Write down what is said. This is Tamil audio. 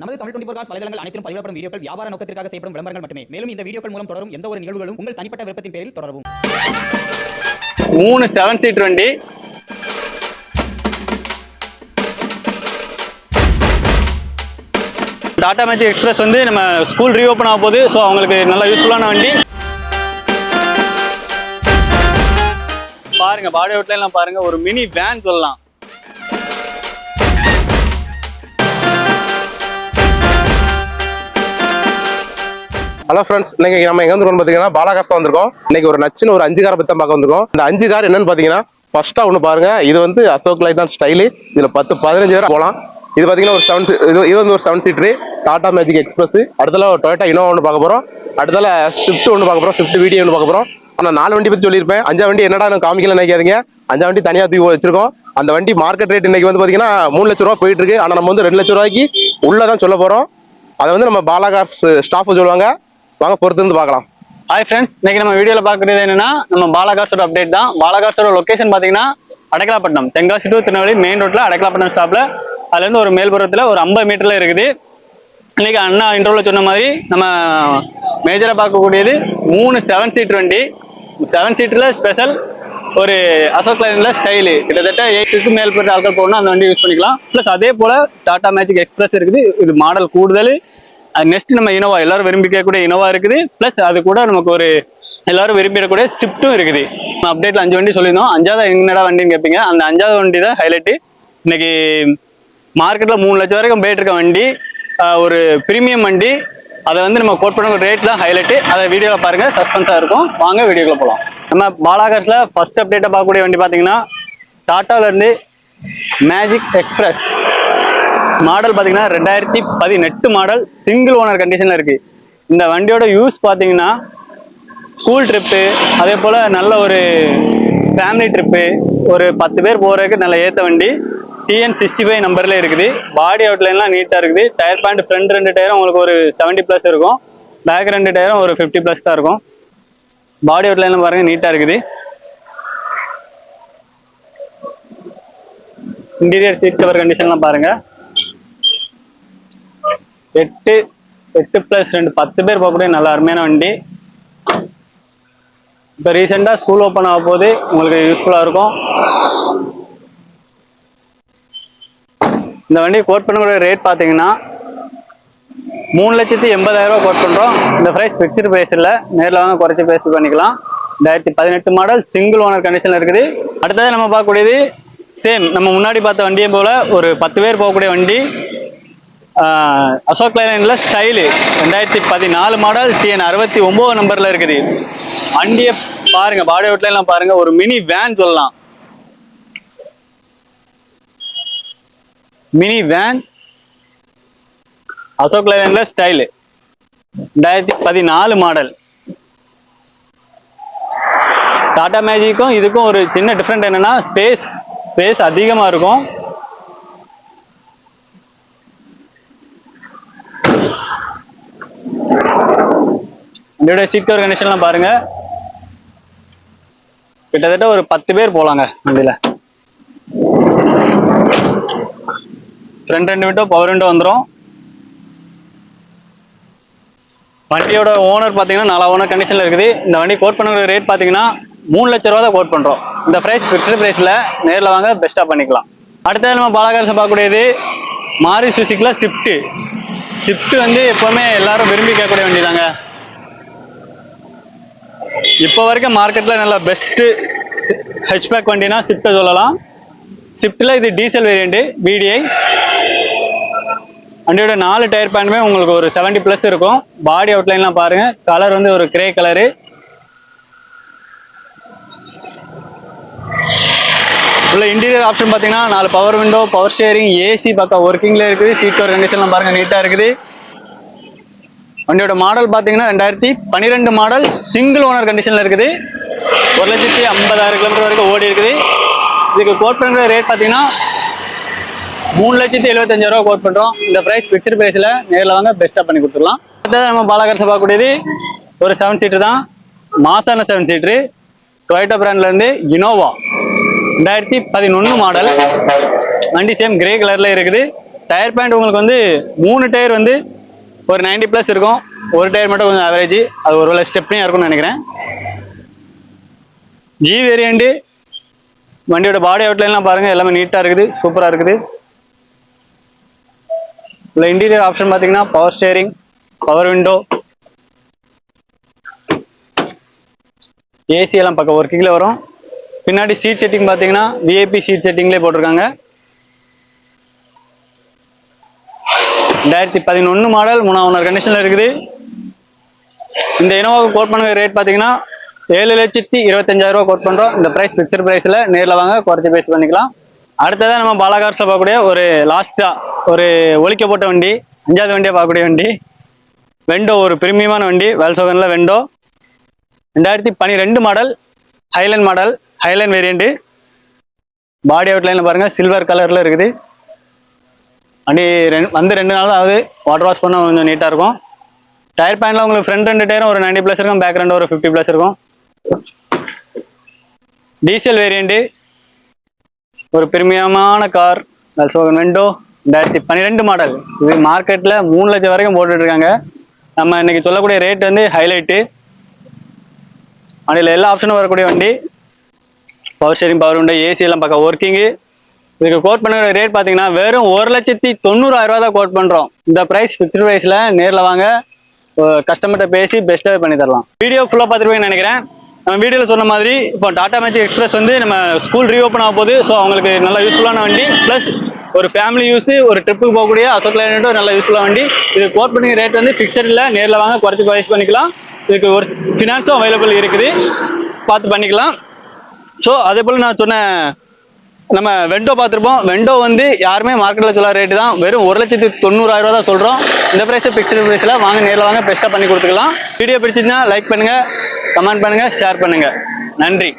நமது தமிழ் டுவெண்டி ஃபோர் காஸ் வலைதளங்கள் அனைத்தும் பதிவிடப்படும் வீடியோக்கள் வியாபார நோக்கத்திற்காக செய்யப்படும் விளம்பரங்கள் மட்டுமே. மேலும் இந்த வீடியோக்கள் மூலம் தொடரும் எந்த ஒரு நிகழ்வுகளும் உங்கள் தனிப்பட்ட விருப்பத்தின் பேரில் தொடரவும். மூணு செவன் சீட் வண்டி டாடா மேஜிக் எக்ஸ்பிரஸ் வந்து நம்ம ஸ்கூல் ரீஓப்பன் ஆக போகுது. ஸோ அவங்களுக்கு நல்லா யூஸ்ஃபுல்லான வண்டி. பாருங்க பாடி அவுட்லாம் பாருங்க. ஒரு மினி வேன் சொல்லலாம். ஹலோ ஃப்ரெண்ட்ஸ் இன்னைக்கு நம்ம எங்க வந்து பாத்தீங்கன்னா பாலாகார்ஸ் வந்திருக்கோம். இன்னைக்கு ஒரு நச்சுன்னு ஒரு அஞ்சு காரை பத்தி தான் பார்க்க வந்திருக்கோம். இந்த அஞ்சு கார் என்னன்னு பாத்தீங்கன்னா ஃபர்ஸ்டா ஒன்று பாருங்க. இது வந்து அசோக் லைதான் ஸ்டைலு இதுல பத்து பதினஞ்சு பேர் போகலாம் இது பாத்தீங்கன்னா ஒரு செவன் இது இது வந்து ஒரு seven seater Tata magic express அடுத்தல Toyota Innova ஒன்று பார்க்க போறோம். அடுத்தல ஸ்விஃப்ட் ஒன்று பார்க்க போறோம். ஸ்விஃப்ட் வீடியோ ஒன்று பார்க்க போறோம். ஆனால் நாலு வண்டி பத்தி சொல்லியிருப்பேன். அஞ்சா வண்டி என்னடா நான் காமிக்கல நினைக்காதீங்க. அஞ்சா வண்டி தனியா தூக்கி வச்சிருக்கோம். அந்த வண்டி மார்க்கெட் ரேட் இன்னைக்கு வந்து பாத்தீங்கன்னா மூணு லட்ச ரூபா போயிட்டு இருக்கு. ஆனா நம்ம வந்து ரெண்டு லட்ச ரூபாய்க்கு உள்ளதான் சொல்ல போறோம். அதை வந்து நம்ம பாலாகார்ஸ் ஸ்டாஃப் சொல்லுவாங்க. வாங்க பொறுத்து இருந்து பார்க்கலாம். ஹாய் ஃப்ரெண்ட்ஸ் இன்னைக்கு நம்ம வீடியோல பார்க்குறது என்னன்னா நம்ம பாலாகார்ஸோட அப்டேட் தான். பாலாகார்ஸோட லொகேஷன் பாத்தீங்கன்னா அடக்கலாப்பட்டினம். தென்காசி டு திருநெல்வேலி மெயின் ரோட்ல அடக்கலாப்பட்டினம் ஸ்டாப்ல அதுல இருந்து ஒரு மேல்புறத்துல ஒரு ஐம்பது மீட்டர்ல இருக்குது. இன்னைக்கு அண்ணா இன்டர்வியூல சொன்ன மாதிரி நம்ம மேஜரா பார்க்கக்கூடியது மூணு செவன் சீட் வண்டி. செவன் சீட்ல ஸ்பெஷல் ஒரு அசோக் லைன்ல ஸ்டைலு கிட்டத்தட்ட எயிட்டுக்கு மேல்பட்ட ஆட்கள் போகணும் அந்த வண்டி யூஸ் பண்ணிக்கலாம். ப்ளஸ் அதே போல டாடா மேஜிக் எக்ஸ்பிரஸ் இருக்குது. இது மாடல் கூடுதல். நெக்ஸ்ட் நம்ம இனோவா எல்லாரும் விரும்பி கேட்கக்கூடிய இனோவா இருக்குது. ப்ளஸ் அது கூட நமக்கு ஒரு எல்லாரும் விரும்பிடக்கூடிய ஸ்விஃப்ட்டும் இருக்குது. நம்ம அப்டேட்ல அஞ்சு வண்டி சொல்லியிருந்தோம். அஞ்சாவது என்னடா வண்டின்னு கேட்பீங்க. அந்த அஞ்சாவது வண்டி தான் ஹைலைட்டு இன்னைக்கு மார்க்கெட்ல மூணு லட்சம் வரைக்கும் போயிட்டு இருக்க வண்டி ஒரு பிரீமியம் வண்டி. அதை வந்து நம்ம கோட் பண்ண ரேட் தான் ஹைலைட்டு அதை வீடியோவில் பாருங்க. சஸ்பென்ஸாக இருக்கும். வாங்க வீடியோக்குள்ள போகலாம் நம்ம பாலாகர்ஸில் ஃபர்ஸ்ட் அப்டேட்டை பார்க்கக்கூடிய வண்டி பார்த்தீங்கன்னா டாட்டாவிலேருந்து மேஜிக் எக்ஸ்பிரஸ் மாடல் பார்த்தீங்கன்னா ரெண்டாயிரத்தி பதினெட்டு மாடல் சிங்கிள் ஓனர் கண்டிஷனில் இருக்குது இந்த வண்டியோட யூஸ் பார்த்தீங்கன்னா ஸ்கூல் ட்ரிப்பு அதே போல் நல்ல ஒரு ஃபேமிலி ட்ரிப்பு ஒரு பத்து பேர் போகிறதுக்கு நல்ல ஏற்ற வண்டி. டிஎன் சிக்ஸ்டி ஃபைவ் நம்பரில் இருக்குது பாடி அவுட்லைன்லாம் நீட்டாக இருக்குது. டயர் பேண்ட் ஃப்ரண்ட் ரெண்டு டயரும் உங்களுக்கு ஒரு செவன்ட்டி ப்ளஸ் இருக்கும். பேக் ரெண்டு டயரும் ஒரு ஃபிஃப்டி ப்ளஸ் தான் இருக்கும். பாடி அவுட்லைன்லாம் பாருங்கள் நீட்டாக இருக்குது. இன்டீரியர் சீட் கவர் கண்டிஷன்லாம் பாருங்கள் எட்டு எட்டு ப்ளஸ் ரெண்டு பத்து பேர் போகக்கூடிய நல்ல அருமையான வண்டி. இப்போ ரீசெண்டாக ஸ்கூல் ஓப்பன் ஆக போது உங்களுக்கு யூஸ்ஃபுல்லாக இருக்கும். இந்த வண்டி கோட் பண்ணக்கூடிய ரேட் பார்த்தீங்கன்னா மூணு லட்சத்தி எண்பதாயிரம் ரூபா கோட் பண்ணுறோம் இந்த ப்ரைஸ் ஃபிக்ஸ்டு ப்ரைஸ் இல்லை. நேரில் வாங்க குறைச்சி பேசி பண்ணிக்கலாம். ரெண்டாயிரத்தி பதினெட்டு மாடல் சிங்கிள் ஓனர் கண்டிஷனில் இருக்குது. அடுத்தது நம்ம பார்க்கக்கூடியது சேம் நம்ம முன்னாடி பார்த்த வண்டியை போல் ஒரு பத்து பேர் போகக்கூடிய வண்டி. அசோக் லைலண்ட்ல ஸ்டைலு. ரெண்டாயிரத்தி பதினாலு மாடல் டிஎன் அறுபத்தி ஒன்பது நம்பர்ல இருக்குது. வண்டியை பாருங்க பாடி அவுட்ல எல்லாம் பாருங்க. ஒரு மினி வேன் சொல்லலாம். மினி வேன் அசோக் லைலண்ட்ல ஸ்டைலு. ரெண்டாயிரத்தி பதினாலு மாடல். டாடா மேஜிக்கும் இதுக்கும் ஒரு சின்ன டிஃப்ரெண்ட் என்னன்னா ஸ்பேஸ் ஸ்பேஸ் அதிகமாக இருக்கும். இதோட சீட் கவர் கண்டிஷன்லாம் பாருங்க. கிட்டத்தட்ட ஒரு பத்து பேர் போலாங்க வண்டியில. ஃப்ரண்ட் ரெண்டு விண்டோ பவர் விண்டோ வந்துடும் வண்டியோட ஓனர் பார்த்தீங்கன்னா நாலா ஓனர் கண்டிஷனில் இருக்குது. இந்த வண்டி கோட் பண்ணுற ரேட் பார்த்தீங்கன்னா மூணு லட்ச ரூபா தான் கோட் பண்ணுறோம் இந்த ப்ரைஸ் ஃபிக்ஸ்டு ப்ரைஸில் நேரில் வாங்க பெஸ்ட்டாக பண்ணிக்கலாம். அடுத்தது நம்ம பாலாகாரசை பார்க்கக்கூடியது மாரி சுசிக்கில் ஸ்விஃப்ட்டு ஸ்விஃப்ட் வந்து எப்போவுமே எல்லாரும் விரும்பி கேட்கக்கூடிய வண்டி தாங்க இப்போ வரைக்கும் மார்க்கெட்டில் நல்ல பெஸ்ட்டு ஹெச்பேக் வண்டினா ஸ்விஃப்ட்டை சொல்லலாம். ஸ்விஃப்ட்டில் இது டீசல் வேரியண்ட்டு பிடிஐ வண்டியோட நாலு டயர் பேண்டுமே உங்களுக்கு ஒரு 70 ப்ளஸ் இருக்கும். பாடி அவுட்லைன்லாம் பாருங்கள் கலர் வந்து ஒரு கிரே கலரு உள்ள இன்டீரியர் ஆப்ஷன் பார்த்தீங்கன்னா நாலு power window power steering AC பக்கா ஒர்க்கிங்கில் இருக்குது. சீட் கவர் கண்டிஷன்லாம் பாருங்கள் நீட்டாக இருக்குது. வண்டியோட மாடல் பார்த்தீங்கன்னா ரெண்டாயிரத்தி பன்னிரெண்டு மாடல் சிங்கிள் ஓனர் கண்டிஷனில் இருக்குது. ஒரு லட்சத்தி ஐம்பதாயிரம் கிலோமீட்டர் வரைக்கும் ஓடி இருக்குது. இதுக்கு கோட் பண்ணுற ரேட் பார்த்தீங்கன்னா மூணு லட்சத்தி எழுபத்தஞ்சாயிரம் கோட் பண்ணுறோம் இந்த ப்ரைஸ் ஃபிக்ஸ்டு ப்ரைஸில் நேரில் வாங்க பெஸ்ட்டாக பண்ணி கொடுத்துடலாம். அடுத்தது நம்ம பாலாகரசை பார்க்கக்கூடியது ஒரு செவன் சீட்டர் தான். மாசான செவன் சீட்ரு டொயட்டோ பிராண்ட்லேருந்து இனோவா ரெண்டாயிரத்தி பதினொன்று மாடல் வண்டி சேம் கிரே கலரில் இருக்குது. டயர் பேண்ட் உங்களுக்கு வந்து மூணு டயர் வந்து ஒரு 90 ப்ளஸ் இருக்கும். ஒரு டயர் மட்டும் கொஞ்சம் ஆவரேஜ் அது ஒரு வேலை ஸ்டெப்னியாக இருக்கும்னு நினைக்கிறேன். ஜி வேரியண்ட்டு வண்டியோட பாடி அவுட்லைன்லாம் பாருங்கள் எல்லாமே நீட்டாக இருக்குது. சூப்பராக இருக்குது. இல்லை இன்டீரியர் ஆப்ஷன் பார்த்தீங்கன்னா power steering power window AC எல்லாம் பக்கம் ஒர்க்கிங்கில் வரும். பின்னாடி சீட் செட்டிங் பார்த்தீங்கன்னா விஐபி சீட் செட்டிங்லேயே போட்டிருக்காங்க. ரெண்டாயிரத்தி பதினொன்று மாடல் மூணாவது ஓனர் கண்டிஷனில் இருக்குது. இந்த இனோவாவுக்கு கோட் பண்ணுற ரேட் பார்த்தீங்கன்னா ஏழு லட்சத்தி இருபத்தஞ்சாயிரம் ரூபா கோட் பண்ணுறோம் இந்த ப்ரைஸ் பிக்சர் ப்ரைஸில் நேரில் வாங்க குறைச்சி பேசி பண்ணிக்கலாம். அடுத்ததாக நம்ம பாலாகார் பார்க்கக்கூடிய ஒரு லாஸ்ட்டாக ஒரு ஒழிக்க போட்ட வண்டி அஞ்சாவது வண்டியாக பார்க்கக்கூடிய வண்டி. வெண்டோ ஒரு பிரீமியமான வண்டி வேல்சோகனில் வெண்டோ ரெண்டாயிரத்தி பன்னிரெண்டு model Highline model Highline variant body அவுட்லைனில் பாருங்கள் சில்வர் கலரில் இருக்குது. வண்டி ரெண்டு வந்து ரெண்டு நாள் ஆகுது. வாட்டர் வாஷ் பண்ண கொஞ்சம் நீட்டாக இருக்கும். டயர் பேனில் உங்களுக்கு ஃப்ரண்ட் ரெண்டு டயரும் ஒரு 90 ப்ளஸ் இருக்கும். பேக் ரெண்டு ஒரு ஃபிஃப்டி ப்ளஸ் இருக்கும். டீசல் வேரியண்ட்டு ஒரு பிரீமியமான கார் வெல்சோகன் வெண்டோ ரெண்டாயிரத்தி பன்னிரெண்டு மாடல் இது மார்க்கெட்டில் மூணு லட்சம் வரைக்கும் போட்டுட்ருக்காங்க. நம்ம இன்னைக்கு சொல்லக்கூடிய ரேட் வந்து ஹைலைட்டு வண்டியில் எல்லா ஆப்ஷனும் வரக்கூடிய வண்டி. பவர் ஸ்டேரிங் பவர் உண்டு ஏசி எல்லாம் பக்கம் ஒர்க்கிங்கு இதுக்கு கோட் பண்ணுற ரேட் பார்த்தீங்கன்னா வெறும் ஒரு லட்சத்தி தொண்ணூறாயிரம் ரூபா தான் கோட் பண்ணுறோம் இந்த ப்ரைஸ் ஃபிக்ஸ்ட் ப்ரைஸில் நேரில் வாங்க. கஸ்டமர்கிட்ட பேசி பெஸ்ட்டாக பண்ணி தரலாம். வீடியோ ஃபுல்லாக பார்த்துருப்பீங்கன்னு நினைக்கிறேன். நம்ம வீடியோவில் சொன்ன மாதிரி இப்போ டாடா மேஜிக் எக்ஸ்பிரஸ் வந்து நம்ம ஸ்கூல் ரீஓப்பன் ஆக போகுது. ஸோ அவங்களுக்கு நல்ல யூஸ்ஃபுல்லான வண்டி. ப்ளஸ் ஒரு ஃபேமிலி யூஸ் ஒரு ட்ரிப்புக்கு போகக்கூடிய அசோக் லைனட்டும் நல்ல யூஸ்ஃபுல்லாக வண்டி. இது கோட் பண்ணி ரேட் வந்து ஃபிக்சட் இல்லை நேரில் வாங்க குறைச்சி ப்ரைஸ் பண்ணிக்கலாம். இதுக்கு ஒரு ஃபினான்ஸும் அவைலபிள் இருக்குது. பார்த்து பண்ணிக்கலாம். ஸோ அதே போல் நான் சொன்ன நம்ம வெண்டோ பார்த்துருப்போம். வெண்டோ வந்து யாருமே மார்க்கெட்டில் சொல்ல ரேட்டு தான். வெறும் ஒரு லட்சத்தி தொண்ணூறாயிரம் ரூபா தான் சொல்கிறோம் இந்த ப்ரைஸ் ஃபிக்ஸ்டு ப்ரைஸில் வாங்க நேரில் வாங்க பெஸ்ட்டாக பண்ணி கொடுத்துக்கலாம். வீடியோ பிடிச்சிருந்தா லைக் பண்ணுங்கள் கமெண்ட் பண்ணுங்கள் ஷேர் பண்ணுங்கள் நன்றி.